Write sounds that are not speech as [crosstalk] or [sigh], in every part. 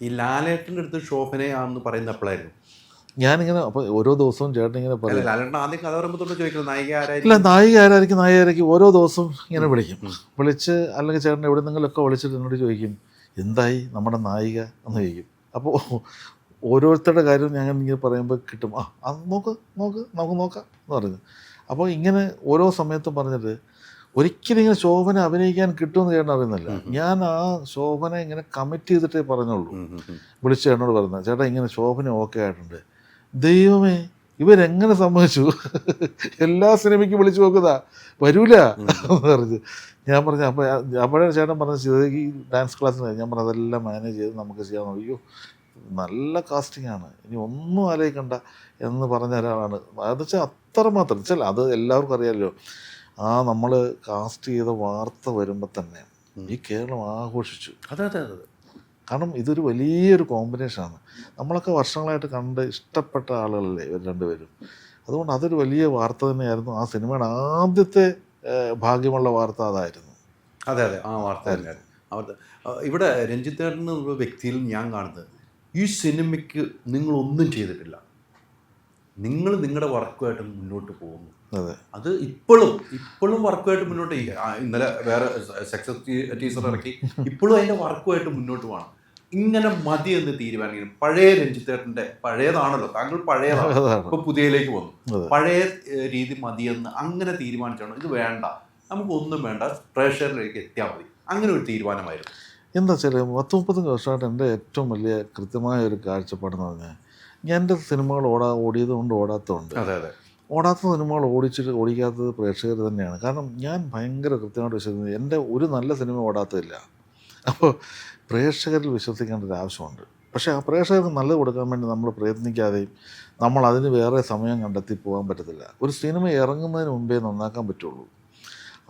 ഈ ലാലേട്ടന്റെ അടുത്ത് ശോഭനയാണെന്ന് പറയുന്ന എപ്പോഴായിരുന്നു ഞാനിങ്ങനെ അപ്പോൾ ഓരോ ദിവസവും ചേട്ടൻ ഇങ്ങനെ പറയും. ലാലേട്ടൻ ആദ്യം കഥ പറയുമ്പോൾ ചോദിക്കുന്നത് നായിക ഇല്ല ആരായിരിക്കും നായിക ആരായിരിക്കും നായിക ആരായിരിക്കും ഓരോ ദിവസവും ഇങ്ങനെ വിളിക്കും. വിളിച്ച് അല്ലെങ്കിൽ ചേട്ടൻ എവിടെ നിന്നെങ്കിലൊക്കെ വിളിച്ചിട്ട് എന്നോട് ചോദിക്കും എന്തായി നമ്മുടെ നായിക? എന്ന് ചോദിക്കും. അപ്പോൾ ഓരോരുത്തരുടെ കാര്യം ഞാൻ ഇങ്ങനെ പറയുമ്പോൾ കിട്ടും. ആ അത് നോക്ക് നോക്ക് നമുക്ക് നോക്കാം എന്ന് പറഞ്ഞു. അപ്പോൾ ഇങ്ങനെ ഓരോ സമയത്തും പറഞ്ഞിട്ട് ഒരിക്കലും ഇങ്ങനെ ശോഭന അഭിനയിക്കാൻ കിട്ടുമെന്ന് ചേട്ടൻ അറിയുന്നില്ല. ഞാൻ ആ ശോഭന ഇങ്ങനെ കമ്മിറ്റ് ചെയ്തിട്ടേ പറഞ്ഞുള്ളൂ. വിളിച്ച് ചേട്ടനോട് പറഞ്ഞ ചേട്ടാ ഇങ്ങനെ ശോഭന ഓക്കെ ആയിട്ടുണ്ട്. ദൈവമേ ഇവരെങ്ങനെ സമ്മതിച്ചു? എല്ലാ സിനിമയ്ക്കും വിളിച്ചു നോക്കുന്നതാ വരൂല. എന്ന് പറഞ്ഞു. ഞാൻ പറഞ്ഞു അപ്പോൾ അപ്പോഴാണ് ചേട്ടൻ പറഞ്ഞത് ഈ ഡാൻസ് ക്ലാസ്സിന് ഞാൻ പറഞ്ഞു അതെല്ലാം മാനേജ് ചെയ്ത് നമുക്ക് ചെയ്യാൻ അയ്യോ നല്ല കാസ്റ്റിംഗ് ആണ്. ഇനി ഒന്നും ആലോചിക്കണ്ട എന്ന് പറഞ്ഞ ഒരാളാണ്. അത് വെച്ചാൽ അത്രമാത്രം. വെച്ചാൽ അത് എല്ലാവർക്കും അറിയാമല്ലോ ആ നമ്മൾ കാസ്റ്റ് ചെയ്ത വാർത്ത വരുമ്പോൾ തന്നെ ഈ കേരളം ആഘോഷിച്ചു. അതെ അതെ അതെ. കാരണം ഇതൊരു വലിയൊരു കോമ്പിനേഷനാണ് നമ്മളൊക്കെ വർഷങ്ങളായിട്ട് കണ്ട് ഇഷ്ടപ്പെട്ട ആളുകളല്ലേ ഇവർ രണ്ടുപേരും. അതുകൊണ്ട് അതൊരു വലിയ വാർത്ത തന്നെയായിരുന്നു. ആ സിനിമയുടെ ആദ്യത്തെ ഭാഗ്യമുള്ള വാർത്ത അതായിരുന്നു. അതെ അതെ. ആ വാർത്ത തന്നെയായിരുന്നു. ഇവിടെ രഞ്ജിത്തേട്ടൻ എന്നുള്ള വ്യക്തിയിൽ ഞാൻ കാണുന്നത് ഈ സിനിമയ്ക്ക് നിങ്ങളൊന്നും ചെയ്തിട്ടില്ല. നിങ്ങൾ നിങ്ങളുടെ വർക്കുമായിട്ട് മുന്നോട്ട് പോകുന്നു. അതെ. അത് ഇപ്പോഴും ഇപ്പോഴും വർക്കുമായിട്ട് മുന്നോട്ട് ഇന്നലെ വേറെ സക്സസ് ടീച്ചർ ഇറക്കി. ഇപ്പോഴും അതിന്റെ വർക്കുമായിട്ട് മുന്നോട്ട് പോകണം. ഇങ്ങനെ മതി എന്ന് തീരുമാനിക്കണം പഴയ രഞ്ജിത്തേട്ടന്റെ പഴയതാണല്ലോ. താങ്കൾ പഴയതാണ്. ഇപ്പൊ പുതിയയിലേക്ക് വന്നു. പഴയ രീതി മതിയെന്ന് അങ്ങനെ തീരുമാനിച്ചാണ്. ഇത് വേണ്ട. നമുക്ക് ഒന്നും വേണ്ട. പ്രേക്ഷകരിലേക്ക് എത്തിയാൽ മതി. അങ്ങനെ ഒരു തീരുമാനമായിരുന്നു. എന്താ വെച്ചാൽ പത്ത് മുപ്പത് വർഷമായിട്ട് എന്റെ ഏറ്റവും വലിയ കൃത്യമായ ഒരു കാഴ്ചപ്പാടെന്ന് പറഞ്ഞാൽ ഞാൻ എന്റെ സിനിമകൾ ഓടാ ഓടിയതുകൊണ്ട് ഓടാത്തതുണ്ട്. അതെ അതെ. ഓടാത്ത സിനിമകൾ ഓടിച്ചിട്ട് ഓടിക്കാത്തത് പ്രേക്ഷകർ തന്നെയാണ്. കാരണം ഞാൻ ഭയങ്കര കൃത്യമായിട്ട് വിശ്വസിക്കുന്നത് എന്റെ ഒരു നല്ല സിനിമ ഓടാത്തതില്ല. അപ്പോൾ പ്രേക്ഷകരിൽ വിശ്വസിക്കേണ്ട ഒരു ആവശ്യമുണ്ട്. പക്ഷേ ആ പ്രേക്ഷകർക്ക് നല്ലത് കൊടുക്കാൻ വേണ്ടി നമ്മൾ പ്രയത്നിക്കാതെയും നമ്മൾ അതിന് വേറെ സമയം കണ്ടെത്തി പോകാൻ പറ്റത്തില്ല. ഒരു സിനിമ ഇറങ്ങുന്നതിന് മുമ്പേ നന്നാക്കാൻ പറ്റുള്ളൂ.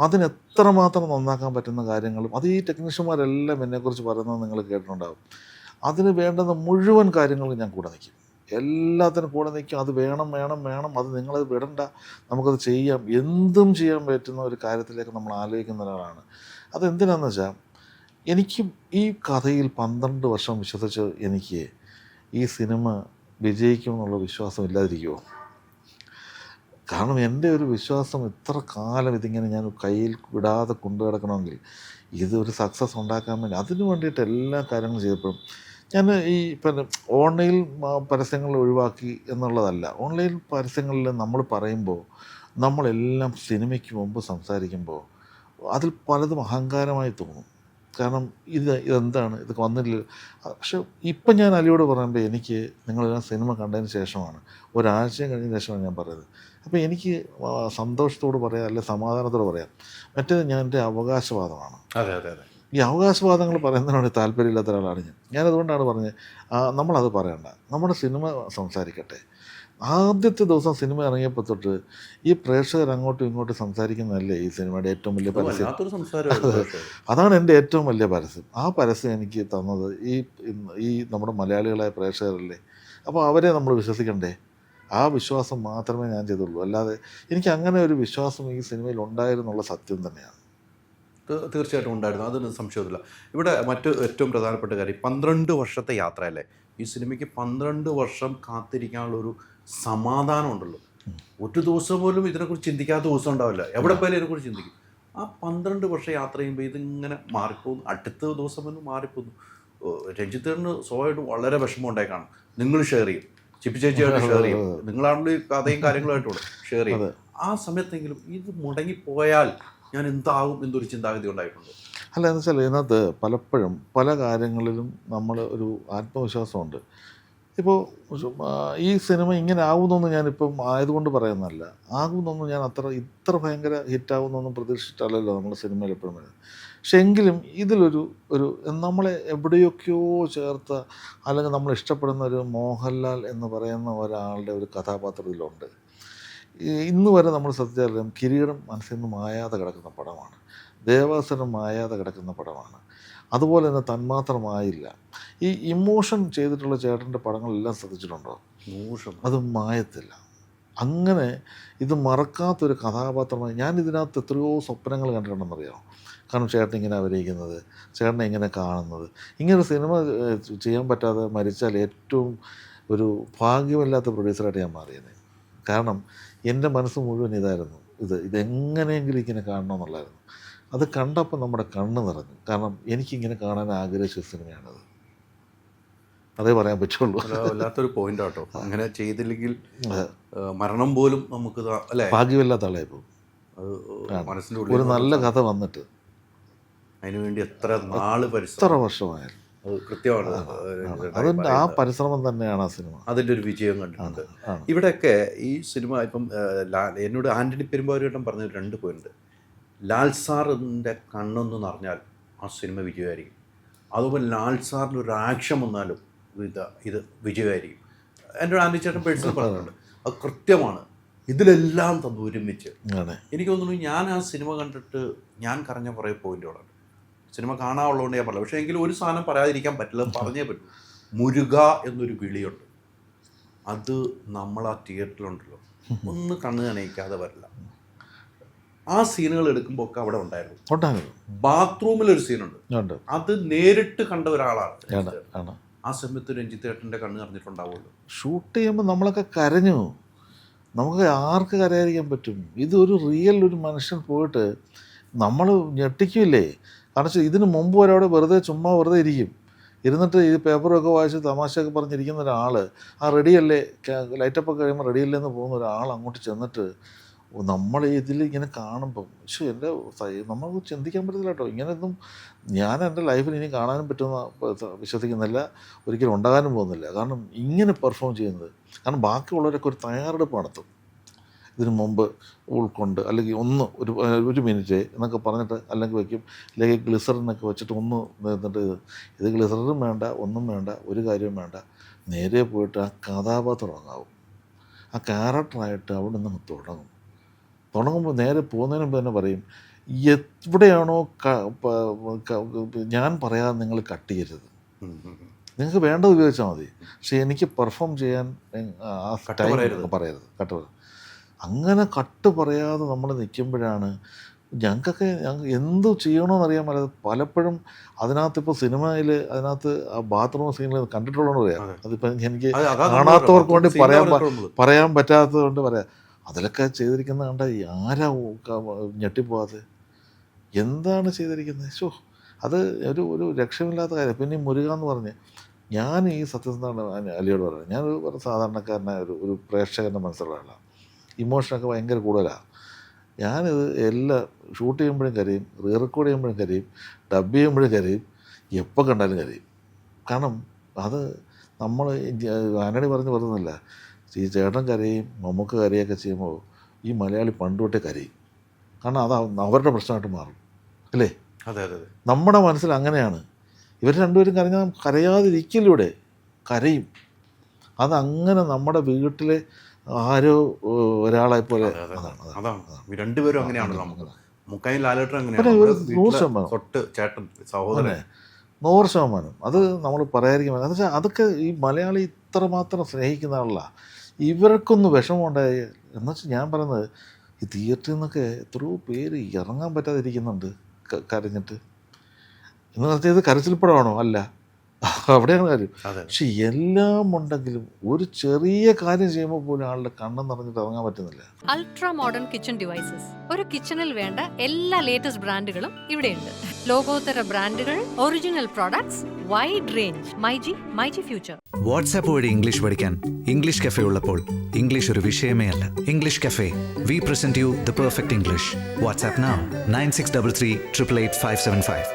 അതിന് എത്രമാത്രം നന്നാക്കാൻ പറ്റുന്ന കാര്യങ്ങളും അത് ഈ ടെക്നീഷ്യന്മാരെല്ലാം എന്നെക്കുറിച്ച് പറയുന്നത് നിങ്ങൾ കേട്ടിട്ടുണ്ടാകും അതിന് വേണ്ടുന്ന മുഴുവൻ കാര്യങ്ങളും ഞാൻ കൂടെ നിൽക്കും. എല്ലാത്തിനും കൂടെ നിൽക്കും. അത് വേണം വേണം വേണം. അത് നിങ്ങളത് വിടണ്ട. നമുക്കത് ചെയ്യാം. എന്തും ചെയ്യാൻ പറ്റുന്ന ഒരു കാര്യത്തിലേക്ക് നമ്മൾ ആലോചിക്കുന്ന ഒരാളാണ്. അതെന്തിനാന്ന് വെച്ചാൽ എനിക്ക് ഈ കഥയിൽ പന്ത്രണ്ട് വർഷം വിശ്വസിച്ച് എനിക്ക് ഈ സിനിമ വിജയിക്കുമെന്നുള്ള വിശ്വാസം ഇല്ലാതിരിക്കുമോ കാരണം എന്റെ ഒരു വിശ്വാസം ഇത്ര കാലം ഇതിങ്ങനെ ഞാൻ കയ്യിൽ വിടാതെ കൊണ്ടു കിടക്കണമെങ്കിൽ ഇതൊരു സക്സസ് ഉണ്ടാക്കാൻ വേണ്ടി അതിനു വേണ്ടിയിട്ട് എല്ലാ കാര്യങ്ങളും ചെയ്തപ്പോഴും ഞാൻ ഈ പിന്നെ ഓൺലൈൻ പരസ്യങ്ങൾ ഒഴിവാക്കി എന്നുള്ളതല്ല. ഓൺലൈൻ പരസ്യങ്ങളിൽ നമ്മൾ പറയുമ്പോൾ നമ്മളെല്ലാം സിനിമയ്ക്ക് മുമ്പ് സംസാരിക്കുമ്പോൾ അതിൽ പലതും അഹങ്കാരമായി തോന്നും. കാരണം ഇത് ഇതെന്താണ്? ഇത് വന്നില്ല. പക്ഷെ ഇപ്പം ഞാൻ അലിയോട് പറയുമ്പോൾ എനിക്ക് നിങ്ങളെല്ലാം സിനിമ കണ്ടതിന് ശേഷമാണ് ഒരാഴ്ചയും കഴിഞ്ഞ ശേഷമാണ് ഞാൻ പറയുന്നത്. അപ്പോൾ എനിക്ക് സന്തോഷത്തോട് പറയാം അല്ലെ സമാധാനത്തോട് പറയാം. മറ്റേത് ഞാൻ എന്റെ അവകാശവാദമാണ്. അതെ അതെ അതെ. ഈ അവകാശവാദങ്ങൾ പറയുന്നതിനോട് താല്പര്യമില്ലാത്ത ഒരാളാണ് ഞാൻ. ഞാനതുകൊണ്ടാണ് പറഞ്ഞത് നമ്മളത് പറയണ്ട. നമ്മുടെ സിനിമ സംസാരിക്കട്ടെ. ആദ്യത്തെ ദിവസം സിനിമ ഇറങ്ങിയപ്പോൾ തൊട്ട് ഈ പ്രേക്ഷകർ അങ്ങോട്ടും ഇങ്ങോട്ടും സംസാരിക്കുന്നതല്ലേ ഈ സിനിമയുടെ ഏറ്റവും വലിയ പരസ്യം? അതാണ് എന്റെ ഏറ്റവും വലിയ പരസ്യം. ആ പരസ്യം എനിക്ക് തന്നത് ഈ ഈ നമ്മുടെ മലയാളികളായ പ്രേക്ഷകരല്ലേ. അപ്പോൾ അവരെ നമ്മൾ വിശ്വസിക്കണ്ടേ? ആ വിശ്വാസം മാത്രമേ ഞാൻ ചെയ്തുള്ളൂ. അല്ലാതെ എനിക്ക് അങ്ങനെ ഒരു വിശ്വാസം ഈ സിനിമയിൽ ഉണ്ടായിരുന്നുള്ള സത്യം തന്നെയാണ്. തീർച്ചയായിട്ടും ഉണ്ടായിരുന്നു. അതൊന്നും സംശയമില്ല ഇവിടെ മറ്റു ഏറ്റവും പ്രധാനപ്പെട്ട കാര്യം പന്ത്രണ്ട് വർഷത്തെ യാത്രയല്ലേ? ഈ സിനിമയ്ക്ക് പന്ത്രണ്ട് വർഷം കാത്തിരിക്കാനുള്ള ഒരു സമാധാനം ഉണ്ടല്ലോ. ഒരു ദിവസം പോലും ഇതിനെക്കുറിച്ച് ചിന്തിക്കാത്ത ദിവസം ഉണ്ടാവില്ല. എവിടെ പോയാലും ഇതിനെക്കുറിച്ച് ചിന്തിക്കും. ആ പന്ത്രണ്ട് വർഷം യാത്ര ചെയ്യുമ്പോൾ ഇതിങ്ങനെ മാറിപ്പോകുന്നു. അടുത്ത ദിവസം തന്നെ മാറിപ്പോകുന്നു. ഓ, രഞ്ജിത്തേട്ടന് സ്വാഭാവികമായിട്ടും വളരെ വിഷമം ഉണ്ടായി കാണും നിങ്ങൾ ഷെയർ ചെയ്യും. ചിപ്പി ചേച്ചിയായിട്ട് ഷെയർ ചെയ്യും. [laughs] നിങ്ങളാണല്ലോ ഈ കഥയും കാര്യങ്ങളുമായിട്ടുള്ള ഷെയർ ചെയ്യും. ആ സമയത്തെങ്കിലും ഇത് മുടങ്ങിപ്പോയാൽ ഞാൻ എന്താകും എന്നൊരു ചിന്താഗതി ഉണ്ടായിട്ടുണ്ട്. അല്ല എന്ന് വെച്ചാൽ ഇതിനകത്ത് പലപ്പോഴും പല കാര്യങ്ങളിലും നമ്മൾ ഒരു ആത്മവിശ്വാസമുണ്ട്. ഇപ്പോൾ ഈ സിനിമ ഇങ്ങനെ ആകുന്നൊന്ന് ഞാനിപ്പം ആയതുകൊണ്ട് പറയുന്നതല്ല. ആകുമെന്നൊന്നും ഞാൻ അത്ര ഇത്ര ഭയങ്കര ഹിറ്റാവുമെന്നൊന്നും പ്രതീക്ഷിച്ചിട്ടല്ലല്ലോ നമ്മൾ സിനിമയിൽ എപ്പോഴും വരുന്നത്. പക്ഷെ എങ്കിലും ഇതിലൊരു ഒരു നമ്മളെ എവിടെയൊക്കെയോ ചേർത്ത അല്ലെങ്കിൽ നമ്മൾ ഇഷ്ടപ്പെടുന്ന ഒരു മോഹൻലാൽ എന്ന് പറയുന്ന ഒരാളുടെ ഒരു കഥാപാത്രത്തിലുണ്ട്. ഇന്ന് വരെ നമ്മൾ ശ്രദ്ധിച്ചാലും കിരീടം മനസ്സിൽ നിന്ന് മായാതെ കിടക്കുന്ന പടമാണ്. ദേവാസുരം മായാതെ കിടക്കുന്ന പടമാണ്. അതുപോലെ തന്നെ തന്മാത്രമായില്ല. ഈ ഇമോഷൻ ചെയ്തിട്ടുള്ള ചേട്ടന്റെ പടങ്ങളെല്ലാം ശ്രദ്ധിച്ചിട്ടുണ്ടോ? ഇമോഷൻ അത് മായത്തില്ല. അങ്ങനെ ഇത് മറക്കാത്തൊരു കഥാപാത്രമായി ഞാൻ ഇതിനകത്ത് എത്രയോ സ്വപ്നങ്ങൾ കണ്ടിട്ടുണ്ടെന്നറിയാമോ? കാരണം ചേട്ടൻ ഇങ്ങനെ അഭിനയിക്കുന്നത് ചേട്ടനെ ഇങ്ങനെ കാണുന്നത്. ഇങ്ങനൊരു സിനിമ ചെയ്യാൻ പറ്റാതെ മരിച്ചാൽ ഏറ്റവും ഒരു ഭാഗ്യമില്ലാത്ത പ്രൊഡ്യൂസറായിട്ട് ഞാൻ മാറിയത് കാരണം എന്റെ മനസ്സ് മുഴുവൻ ഇതായിരുന്നു. ഇത് ഇതെങ്ങനെയെങ്കിലും ഇങ്ങനെ കാണണമെന്നുള്ളായിരുന്നു അത് കണ്ടപ്പോൾ നമ്മുടെ കണ്ണ് നിറഞ്ഞു. കാരണം എനിക്കിങ്ങനെ കാണാൻ ആഗ്രഹിച്ച സിനിമയാണത്. അതേ പറയാൻ പറ്റുള്ളൂ. വല്ല- വല്ലാത്തൊരു പോയിന്റ് ആട്ടോ. അങ്ങനെ ചെയ്തില്ലെങ്കിൽ മരണം പോലും നമുക്ക് ഭാഗ്യമില്ലാത്ത അത് മനസ്സിന്റെ ഒരു നല്ല കഥ വന്നിട്ട് അതിനുവേണ്ടി എത്ര നാൾ എത്ര വർഷമായാലും. കൃത്യമാണ്. അതിന്റെ ആ പരിശ്രമം തന്നെയാണ് ആ സിനിമ. അതിന്റെ ഒരു വിജയം കണ്ടിട്ടുണ്ട്. ഇവിടെയൊക്കെ ഈ സിനിമ ഇപ്പം എന്നോട് ആന്റണി പെരുമ്പാവൂരേട്ടൻ പറഞ്ഞ രണ്ട് പോയിന്റ് ലാൽ സാറിന്റെ കണ്ണൊന്ന് പറഞ്ഞാൽ ആ സിനിമ വിജയമായിരിക്കും. അതുപോലെ ലാൽ സാറിന്റെ ഒരു ആക്ഷൻ വന്നാലും ഇത് ഇത് വിജയമായിരിക്കും. എന്റെ ഒരു ആന്റി ചേട്ടൻ പേഴ്സണൽ പറഞ്ഞിട്ടുണ്ട്. അത് കൃത്യമാണ്. ഇതിലെല്ലാം തന്നു ഒരുമിച്ച് എനിക്ക് തോന്നുന്നു ഞാൻ ആ സിനിമ കണ്ടിട്ട് ഞാൻ കറഞ്ഞ കുറേ പോയിന്റുകളുണ്ട് സിനിമ കാണാനുള്ളതുകൊണ്ട് ഞാൻ പറയാം പക്ഷേ എങ്കിലും ഒരു സാധനം പറയാതിരിക്കാൻ പറ്റില്ല പറഞ്ഞേ പറ്റൂ. മുരുക എന്നൊരു വിളിയുണ്ട് അത് നമ്മൾ ആ തിയേറ്ററിലുണ്ടല്ലോ. ഒന്ന് കണ്ണ് നനയിക്കാതെ വരില്ല. ആ സീനുകൾ എടുക്കുമ്പോൾ ഒക്കെ അവിടെ ഉണ്ടായിരുന്നു. ബാത്റൂമിൽ ഒരു സീനുണ്ട്. അത് നേരിട്ട് കണ്ട ഒരാളാണ് ആ സമയത്ത് രഞ്ജിത്ത് ഏട്ടന്റെ കണ്ണ് നിറഞ്ഞിട്ടുണ്ടാവുള്ളൂ ഷൂട്ട് ചെയ്യുമ്പോൾ നമ്മളൊക്കെ കരഞ്ഞു. നമുക്ക് ആർക്ക് കരയാതിരിക്കാൻ പറ്റും? ഇതൊരു റിയൽ ഒരു മനുഷ്യൻ പോയിട്ട് നമ്മൾ ഞെട്ടിക്കില്ലേ? കാരണം ഇതിന് മുമ്പ് വരെ അവിടെ വെറുതെ ചുമ്മാ വെറുതെ ഇരിക്കും. ഇരുന്നിട്ട് ഈ പേപ്പറൊക്കെ വായിച്ച് തമാശയൊക്കെ പറഞ്ഞിരിക്കുന്ന ഒരാൾ ആ റെഡിയല്ലേ? ലൈറ്റപ്പൊക്കെ കഴിയുമ്പോൾ റെഡിയല്ലേ എന്ന് പോകുന്ന ഒരാൾ അങ്ങോട്ട് ചെന്നിട്ട് നമ്മൾ ഇതിൽ ഇങ്ങനെ കാണുമ്പം പക്ഷേ എന്റെ നമുക്ക് ചിന്തിക്കാൻ പറ്റത്തില്ല കേട്ടോ. ഇങ്ങനെയൊന്നും ഞാൻ എന്റെ ലൈഫിൽ ഇനി കാണാനും പറ്റുന്ന വിശ്വസിക്കുന്നില്ല. ഒരിക്കലും ഉണ്ടാകാനും പോകുന്നില്ല. കാരണം ഇങ്ങനെ പെർഫോം ചെയ്യുന്നത് കാരണം ബാക്കിയുള്ളവരൊക്കെ ഒരു തയ്യാറെടുപ്പ് നടത്തും. ഇതിനു മുമ്പ് ഉൾക്കൊണ്ട് അല്ലെങ്കിൽ ഒന്ന് ഒരു ഒരു മിനിറ്റ് എന്നൊക്കെ പറഞ്ഞിട്ട് അല്ലെങ്കിൽ വയ്ക്കും അല്ലെങ്കിൽ ഗ്ലിസറിനൊക്കെ വെച്ചിട്ട് ഒന്ന് നിന്നിട്ട് ഇത് ഇത് ഗ്ലിസറിനും വേണ്ട ഒന്നും വേണ്ട ഒരു കാര്യവും വേണ്ട. നേരെ പോയിട്ട് ആ കഥാപാത്രം തുടങ്ങാവും ആ ക്യാരക്ടറായിട്ട് അവിടെ നിന്ന് തുടങ്ങും. തുടങ്ങുമ്പോൾ നേരെ പോകുന്നതിന് മുമ്പ് തന്നെ പറയും എവിടെയാണോ ഞാൻ പറയാതെ നിങ്ങൾ കട്ട് ചെയ്യരുത്. നിങ്ങൾക്ക് വേണ്ടത് ഉപയോഗിച്ചാൽ മതി. പക്ഷേ എനിക്ക് പെർഫോം ചെയ്യാൻ ആ ടൈം പറയരുത്. പറയരുത്. കട്ട് പറ- അങ്ങനെ കട്ട് പറയാതെ നമ്മൾ നിൽക്കുമ്പോഴാണ് ഞങ്ങൾക്കൊക്കെ ഞങ്ങൾ എന്ത് ചെയ്യണമെന്ന് അറിയാൻ പറ്റാതെ പലപ്പോഴും അതിനകത്ത് ഇപ്പോൾ സിനിമയിൽ അതിനകത്ത് ആ ബാത്റൂം സീനിൽ കണ്ടിട്ടുള്ളതെന്ന് പറയാം. അതെ. അതിപ്പോൾ എനിക്ക് കാണാത്തവർക്ക് വേണ്ടി പറയാൻ പറയാൻ പറ്റാത്തത് കൊണ്ട് പറയാം. അതിലൊക്കെ ചെയ്തിരിക്കുന്ന കണ്ട ആരാ ഞെട്ടിപ്പോവാതെ എന്താണ് ചെയ്തിരിക്കുന്നത് ഷോ അത് ഒരു ഒരു രക്ഷമില്ലാത്ത കാര്യം. പിന്നെ ഈ മുരുക എന്ന് പറഞ്ഞ് ഞാൻ ഈ സത്യസന്ധമാണ് അലിയോട് പറയുന്നത് ഞാനൊരു ഒരു സാധാരണക്കാരനായ ഒരു ഒരു പ്രേക്ഷകന്റെ മനസ്സിലുള്ള ആളാണ്. ഇമോഷനൊക്കെ ഭയങ്കര കൂടുതലാണ് ഞാനിത് എല്ലാം ഷൂട്ട് ചെയ്യുമ്പോഴും കരയും റീ റെക്കോർഡ് ചെയ്യുമ്പോഴും കരയും ഡബ് ചെയ്യുമ്പോഴും കരയും എപ്പോൾ കണ്ടാലും കരയും. കാരണം അത് നമ്മൾ ആനടി പറഞ്ഞ് പറയുന്നില്ല ഈ ചേട്ടൻ കരയും നമുക്ക് കരയൊക്കെ ചെയ്യുമ്പോൾ ഈ മലയാളി പണ്ടുകൊട്ടേ കരയും. കാരണം അത് അവരുടെ പ്രശ്നമായിട്ട് മാറും. അല്ലേ? അതെ അതെ നമ്മുടെ മനസ്സിൽ അങ്ങനെയാണ്. ഇവർ രണ്ടുപേരും കരഞ്ഞാൽ കരയാതിരിക്കില്ലൂടെ കരയും. അതങ്ങനെ നമ്മുടെ വീട്ടിലെ ആരോ ഒരാളെ പോലെ. അതെ, അതെ. അതാണ് രണ്ടുപേരും അങ്ങനെയാണല്ലോ നമുക്ക്. മുക്കായും ലാലേട്ടൻ അങ്ങനെയാണ്. തൊട്ട് ചേട്ടൻ സഹോദരൻ. അതെ. നൂറ് ശതമാനം. അത് നമ്മൾ പറയായിരിക്കും പറ്റില്ല. എന്ന് വെച്ചാൽ അതൊക്കെ ഈ മലയാളി ഇത്രമാത്രം സ്നേഹിക്കുന്ന ആളല്ല. ഇവർക്കൊന്ന് വിഷമമുണ്ടായി എന്ന് വെച്ചാൽ ഞാൻ പറയുന്നത് ഈ തിയേറ്ററിൽ നിന്നൊക്കെ എത്രയോ പേര് ഇറങ്ങാൻ പറ്റാതിരിക്കുന്നുണ്ട് കരഞ്ഞിട്ട്. എന്ന് പറഞ്ഞാൽ ഇത് കരച്ചിൽപ്പടമാണോ? അല്ല. അവിടെയാണ് കാര്യം പക്ഷെ എല്ലാം ഉണ്ടെങ്കിലും ഒരു ചെറിയ കാര്യം ചെയ്യുമ്പോൾ പോലും ആളുടെ കണ്ണം നിറഞ്ഞിട്ട് ഇറങ്ങാൻ പറ്റുന്നില്ല. അൾട്രാ മോഡേൺ കിച്ചൺ ഡിവൈസസ് ഒരു കിച്ചണിൽ വേണ്ട എല്ലാ ലേറ്റസ്റ്റ് ബ്രാൻഡുകളും ഇവിടെയുണ്ട്. ലോകോത്തര ബ്രാൻഡുകൾ original products wide range myG myG future WhatsApp വഴി ഇംഗ്ലീഷ് പഠിക്കാൻ ഇംഗ്ലീഷ് കഫേ ഉള്ളപ്പോൾ ഇംഗ്ലീഷ് ഒരു വിഷയമേ അല്ല. English cafe we present you the perfect English WhatsApp nine six double three triple eight five seven five